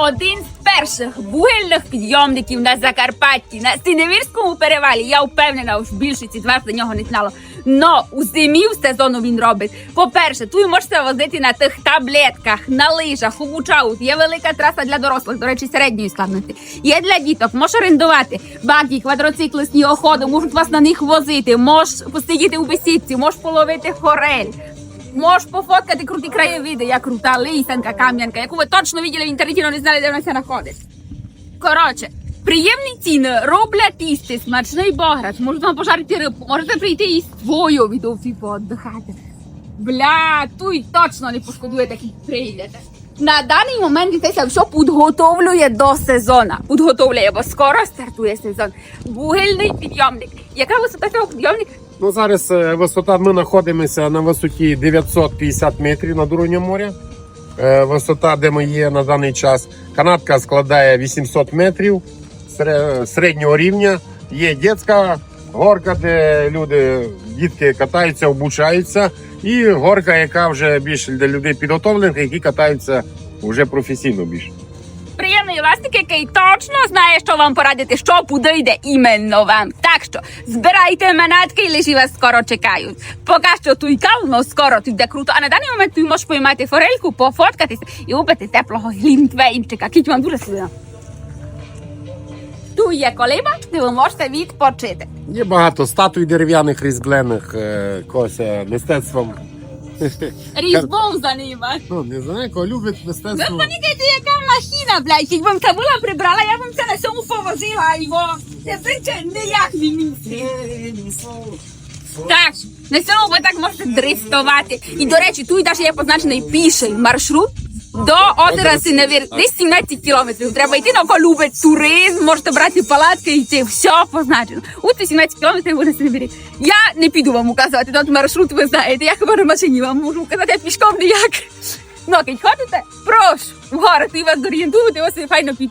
один з перших вугільних підйомників на Закарпатті на Синевірському перевалі. Я впевнена, що більшість з вас за нього не знало. Но у зимі в сезону він робить. По-перше, тут можете возити на тих таблетках, на лижах, у бучаут. Є велика траса для дорослих, до речі, середньої складності. Є для діток, можеш орендувати баги, квадроцикли, снігоходи, можуть вас на них возити, можеш посидіти у бесідці, можеш половити форель. Можеш пофоткати круті краєвиди, як крута лисянка, кам'янка, яку ви точно виділи в інтернеті, але не знали, де вона ся знаходить. Коротше, приємні ціни, роблять їсти, смачний бограч, вам пожарити рибку, можете прийти і свою відовці пооддихати. Бля, тут точно не пошкодуєте, як прийдете. На даний момент це все підготовлює до сезону. Підготовлює, бо скоро стартує сезон. Вугільний підйомник. Яка висота цього підйомника? Ну, зараз е, висота, ми знаходимося на висоті 950 метрів над уровнем моря. Е, Висота, де ми є на даний час, канатка складає 800 метрів сере- середнього рівня. Є дитяча горка, де люди, дітки катаються, обучаються, і горка, яка вже більше для людей підготовлених, які катаються вже професійно більше. Приємний який точно знає, що вам порадити, що подойде іменно вам. Так що збирайте манатки і лежі вас скоро чекають. Поки що туй кавно, скоро тут буде круто. А на даний момент ти можеш поймати форельку, пофоткатися і випити теплого глінтвейнчика. Кіть вам дуже сильно. Тут є колиба, де ви можете відпочити. Є багато статуй дерев'яних різьблених, е, когось е, мистецтвом. Різьбом займати. Ну, не знаю, кого любить Ви мистецтво. подивіться, яка машина, блядь. Якби це була прибрала, я б це на цьому повозила його. Тепер це ніяк не місце. Так, на цьому ви так можете дрифтувати. І, до речі, тут навіть є позначений піший маршрут до озера Синевір. Десь 17 кілометрів. Треба йти на любить туризм, можете брати палатки і йти. Все позначено. От 17 кілометрів буде Синевірі. Я не піду вам указувати тот маршрут, ви знаєте. Я хіба на машині вам можу указати, а пішком ніяк. Ну, як хочете, прошу, в гори, вас дорієнтувати, ось і файно під